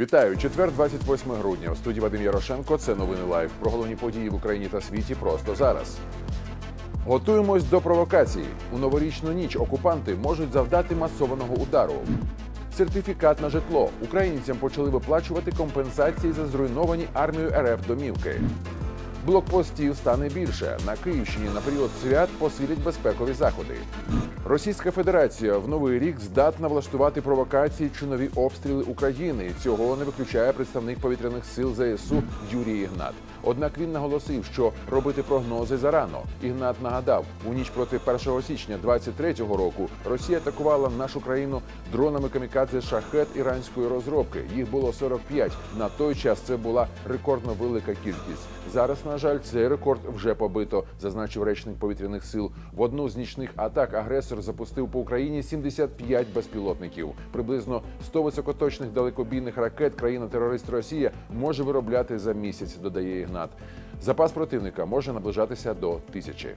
Вітаю! Четвер, 28 грудня. У студії Вадим Ярошенко. Це новини лайв. Про головні події в Україні та світі просто зараз. Готуємось до провокації. У новорічну ніч окупанти можуть завдати масованого удару. Сертифікат на житло. Українцям почали виплачувати компенсації за зруйновані армією РФ домівки. Блокпостів стане більше. На Київщині на період свят посилять безпекові заходи. Російська Федерація в новий рік здатна влаштувати провокації чи нові обстріли України. Цього не виключає представник повітряних сил ЗСУ Юрій Ігнат. Однак він наголосив, що робити прогнози зарано. Ігнат нагадав, у ніч проти 1 січня 23-го року Росія атакувала нашу країну дронами камікадзе шахет іранської розробки. Їх було 45. На той час це була рекордно велика кількість. Зараз, на жаль, цей рекорд вже побито, зазначив речник повітряних сил. В одну з нічних атак агресор запустив по Україні 75 безпілотників. Приблизно 100 високоточних далекобійних ракет країна-терорист Росія може виробляти за місяць, додає Ігнат. Запас противника може наближатися до тисячі.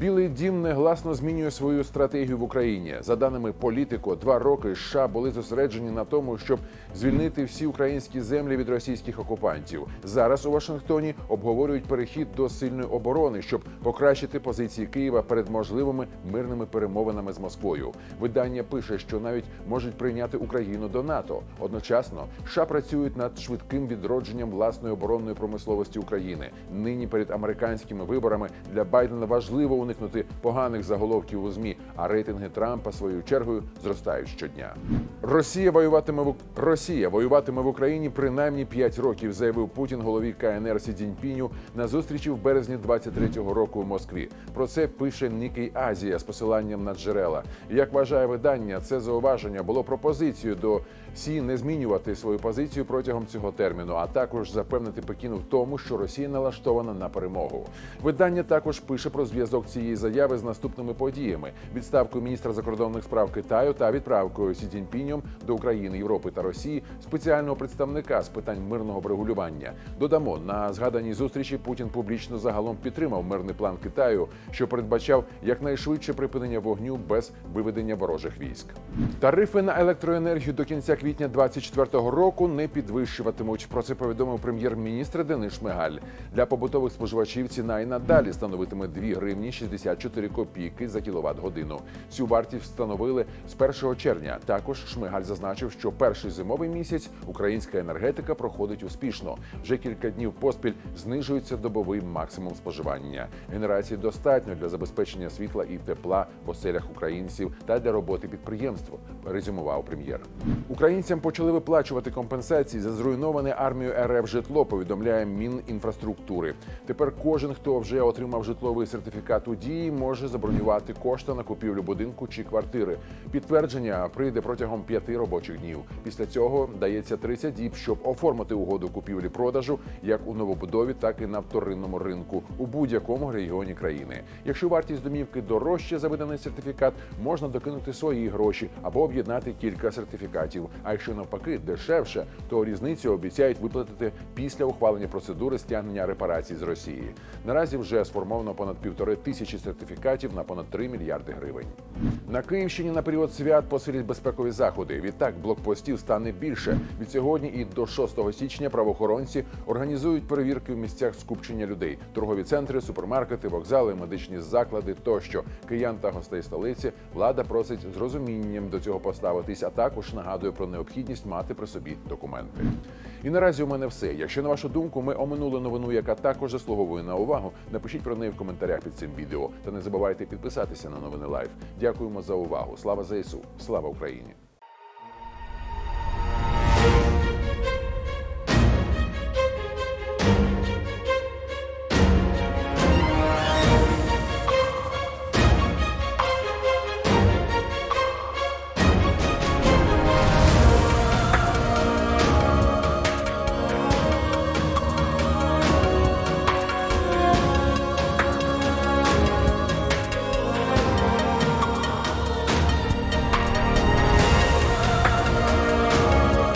Білий дім негласно змінює свою стратегію в Україні. За даними політико, два роки США були зосереджені на тому, щоб звільнити всі українські землі від російських окупантів. Зараз у Вашингтоні обговорюють перехід до сильної оборони, щоб покращити позиції Києва перед можливими мирними перемовинами з Москвою. Видання пише, що навіть можуть прийняти Україну до НАТО. Одночасно США працюють над швидким відродженням власної оборонної промисловості України. Нині перед американськими виборами для Байдена важливо уникнути поганих заголовків у змі, а рейтинги Трампа своєю чергою зростають щодня. Росія воюватиме в Росія воюватиме в Україні принаймні 5 років, заявив Путін голові КНР Сі Цзіньпіню на зустрічі в березні 23-го року в Москві. Про це пише Нікей Азія з посиланням на джерела. Як вважає видання, це зауваження було пропозицією до Сі не змінювати свою позицію протягом цього терміну, а також запевнити Пекін в тому, що Росія налаштована на перемогу. Видання також пише про зв'язок цієї заяви з наступними подіями: відставкою міністра закордонних справ Китаю та відправкою Сі Цзіньпінем до України, Європи та Росії спеціального представника з питань мирного врегулювання. Додамо на згаданій зустрічі Путін публічно загалом підтримав мирний план Китаю, що передбачав якнайшвидше припинення вогню без виведення ворожих військ. Тарифи на електроенергію до кінця квітня 2024 року не підвищуватимуть. Про це повідомив прем'єр-міністр Денис Шмигаль. Для побутових споживачів ціна і надалі становитиме 2 гривні 64 копійки за кіловат годину. Цю вартість встановили з 1 червня. Також Шмигаль зазначив, що перший зимовий місяць українська енергетика проходить успішно. Вже кілька днів поспіль знижується добовий максимум споживання. Генерації достатньо для забезпечення світла і тепла в оселях українців та для роботи підприємств. Резюмував прем'єр. Українцям почали виплачувати компенсації за зруйноване армією РФ житло. Повідомляє Мінінфраструктури. Тепер кожен, хто вже отримав житловий сертифікат у дії, може забронювати кошти на купівлю будинку чи квартири. Підтвердження прийде протягом п'яти робочих днів. Після цього дається 30 діб, щоб оформити угоду купівлі-продажу як у новобудові, так і на вторинному ринку у будь-якому регіоні країни. Якщо вартість домівки дорожче за виданий сертифікат, можна докинути свої гроші або об'єднати кілька сертифікатів. А якщо навпаки дешевше, то різницю обіцяють виплатити після ухвалення процедури стягнення репарацій з Росії. Наразі вже сформовано понад півтори тисячі сертифікатів на понад 3 мільярди гривень. На Київщині на період свят посилять безпекові заходи. Відтак блокпостів стане більше. Від сьогодні і до 6 січня правоохоронці організують перевірки в місцях скупчення людей, торгові центри, супермаркети, вокзали, медичні заклади тощо. Киян та гостей столиці влада просить з розумінням до цього поставитись, а також нагадує про необхідність мати при собі документи. І наразі у мене все. Якщо на вашу думку ми оминули новину, яка також заслуговує на увагу, напишіть про неї в коментарях під цим відео. Та не забувайте підписатися на новини Лайф. Дякуємо за увагу. Слава ЗСУ! Слава Україні!